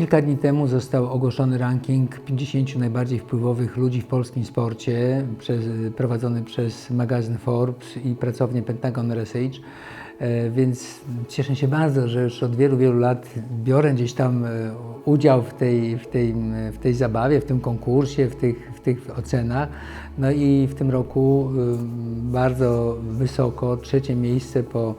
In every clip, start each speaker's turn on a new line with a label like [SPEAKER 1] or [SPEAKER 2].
[SPEAKER 1] Kilka dni temu został ogłoszony ranking 50 najbardziej wpływowych ludzi w polskim sporcie, przez, prowadzony przez magazyn Forbes i pracownię Pentagon Research. E, Więc cieszę się bardzo, że już od wielu, wielu lat biorę gdzieś tam e, udział w tej, w tej, w tej zabawie, w tym konkursie, w tych, w tych ocenach. No i w tym roku y, bardzo wysoko, trzecie miejsce po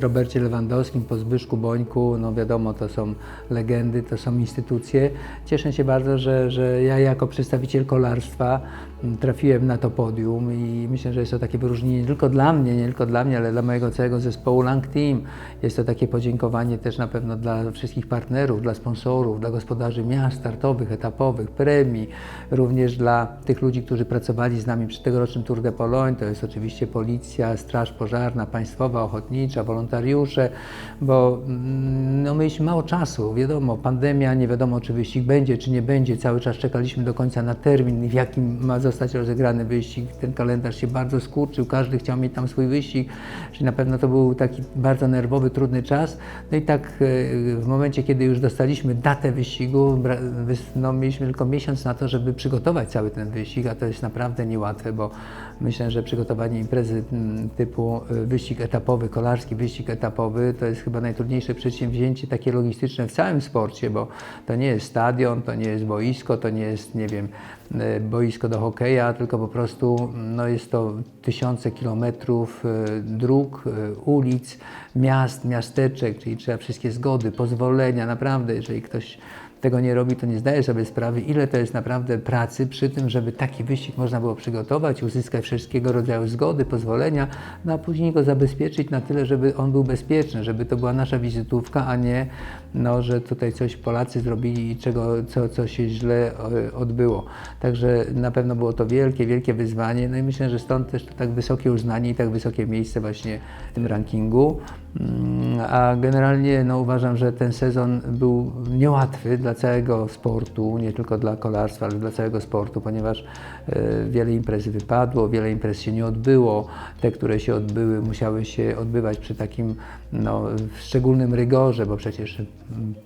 [SPEAKER 1] Robercie Lewandowskim, po Zbyszku Bońku. No wiadomo, to są legendy, to są instytucje. Cieszę się bardzo, że, że ja jako przedstawiciel kolarstwa m, trafiłem na to podium i myślę, że jest to takie wyróżnienie nie tylko dla mnie, nie tylko dla mnie, ale dla mojego całego zespołu Lang Team. Jest to takie podziękowanie też na pewno dla wszystkich partnerów, dla sponsorów, dla gospodarzy miast startowych, etapowych, premii, również dla tych ludzi, którzy pracowali z nami przy tegorocznym Tour de Pologne. To jest oczywiście policja, straż pożarna, państwowa, ochotnicza, wolontariusze, bo mm, no, mieliśmy mało czasu. Wiadomo, pandemia, nie wiadomo czy wyścig będzie, czy nie będzie. Cały czas czekaliśmy do końca na termin, w jakim ma zostać rozegrany wyścig. Ten kalendarz się bardzo skurczył, każdy chciał mieć tam swój wyścig, czyli na pewno to był taki bardzo nerwowy, trudny czas. No i tak e, w momencie, kiedy już dostaliśmy datę wyścigu, no, mieliśmy tylko miesiąc na to, żeby przygotować cały ten wyścig, a to jest naprawdę niełatwe, bo myślę, że przygotowanie imprezy mm, typu e, wyścig etapowy, kolarski wyścig etapowy, to jest chyba najtrudniejsze przedsięwzięcie takie logistyczne w całym sporcie, bo to nie jest stadion, to nie jest boisko, to nie jest, nie wiem, e, boisko do hokeja, tylko po prostu no, jest to tysiące kilometrów e, dróg, e, ulic, miast, miasteczek, czyli trzeba wszystkie zgody, pozwolenia, naprawdę, jeżeli ktoś tego nie robi, to nie zdaje sobie sprawy, ile to jest naprawdę pracy przy tym, żeby taki wyścig można było przygotować, uzyskać wszystkiego rodzaju zgody, pozwolenia, no a później go zabezpieczyć na tyle, żeby on był bezpieczny, żeby to była nasza wizytówka, a nie, no, że tutaj coś Polacy zrobili i czego, co, co się źle e, odbyło. Także na pewno było to wielkie, wielkie wyzwanie, no i myślę, że stąd też to tak wysokie uznanie i tak wysokie miejsce właśnie w tym rankingu. Mm, A generalnie no, uważam, że ten sezon był niełatwy dla całego sportu, nie tylko dla kolarstwa, ale dla całego sportu, ponieważ e, wiele imprez wypadło, wiele imprez się nie odbyło. Te, które się odbyły, musiały się odbywać przy takim no, szczególnym rygorze, bo przecież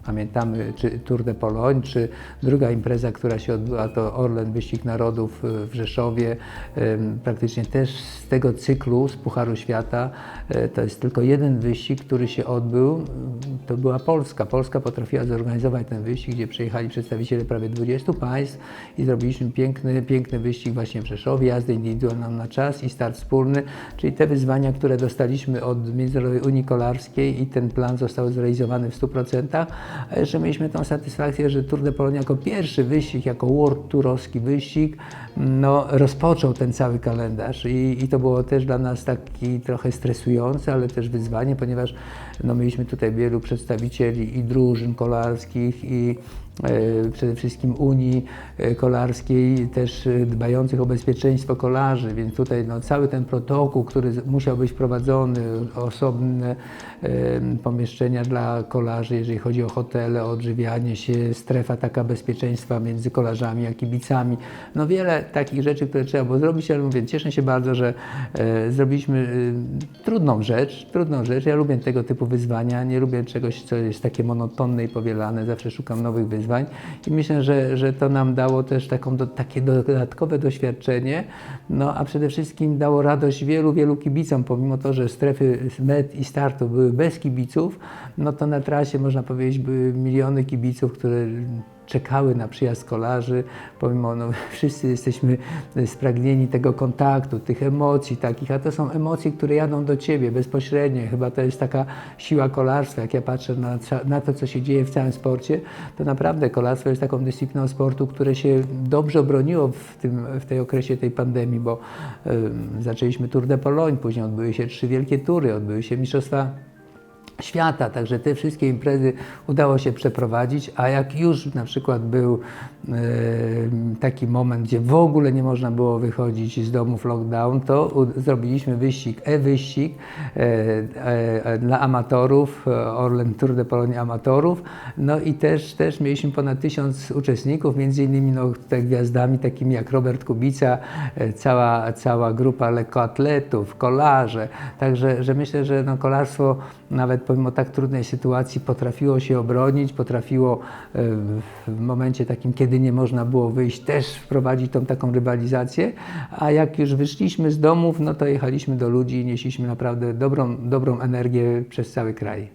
[SPEAKER 1] pamiętamy czy Tour de Pologne, czy druga impreza, która się odbyła, to Orlen Wyścig Narodów e, w Rzeszowie. Em, Praktycznie też z tego cyklu, z Pucharu Świata, e, to jest tylko jeden wyścig, który się odbył. To była Polska. Polska potrafiła zorganizować ten wyścig, gdzie przyjechali przedstawiciele prawie 20 państw i zrobiliśmy piękny, piękny wyścig właśnie w Rzeszowie, jazdę indywidualną na czas i start wspólny, czyli te wyzwania, które dostaliśmy od Międzynarodowej Unii Kolarskiej i ten plan został zrealizowany w 100%, a jeszcze mieliśmy tą satysfakcję, że Tour de Pologne jako pierwszy wyścig, jako World Tourowski wyścig, no, rozpoczął ten cały kalendarz. I, i to było też dla nas taki trochę stresujące, ale też wyzwanie, ponieważ no, mieliśmy tutaj wielu przedstawicieli i drużyn kolarskich i e, przede wszystkim Unii e, Kolarskiej, też e, dbających o bezpieczeństwo kolarzy, więc tutaj no, cały ten protokół, który musiał być wprowadzony, osobne e, pomieszczenia dla kolarzy, jeżeli chodzi o hotele, o odżywianie się, strefa taka bezpieczeństwa między kolarzami a kibicami, no wiele takich rzeczy, które trzeba było zrobić, ale mówię, cieszę się bardzo, że e, zrobiliśmy e, trudną rzecz, trudną rzecz, ja lubię tego typu wyzwania, nie lubię czegoś, co jest takie monotonne i powielane, zawsze szukam nowych wyzwań i myślę, że, że to nam dało też taką do, takie dodatkowe doświadczenie, no a przede wszystkim dało radość wielu, wielu kibicom, pomimo to, że strefy met i startu były bez kibiców, no to na trasie można powiedzieć były miliony kibiców, które czekały na przyjazd kolarzy, pomimo no, wszyscy jesteśmy spragnieni tego kontaktu, tych emocji takich, a to są emocje, które jadą do ciebie bezpośrednio. Chyba to jest taka siła kolarstwa. Jak ja patrzę na, na to, co się dzieje w całym sporcie, to naprawdę kolarstwo jest taką dyscypliną sportu, które się dobrze obroniło w, tym, w tej okresie tej pandemii, bo ym, zaczęliśmy Tour de Pologne, później odbyły się trzy wielkie tury, odbyły się mistrzostwa świata, także te wszystkie imprezy udało się przeprowadzić, a jak już na przykład był e, taki moment, gdzie w ogóle nie można było wychodzić z domów lockdown, to zrobiliśmy wyścig, e-wyścig e, e, dla amatorów, Orlen Tour de Pologne amatorów, no i też, też mieliśmy ponad tysiąc uczestników, między innymi no, te gwiazdami takimi jak Robert Kubica, cała, cała grupa lekkoatletów, kolarze, także że myślę, że no, kolarstwo nawet pomimo tak trudnej sytuacji potrafiło się obronić, potrafiło e, w momencie takim, kiedy nie można było wyjść, też wprowadzić tą taką rywalizację, a jak już wyszliśmy z domów, no to jechaliśmy do ludzi i nieśliśmy naprawdę dobrą, dobrą energię przez cały kraj.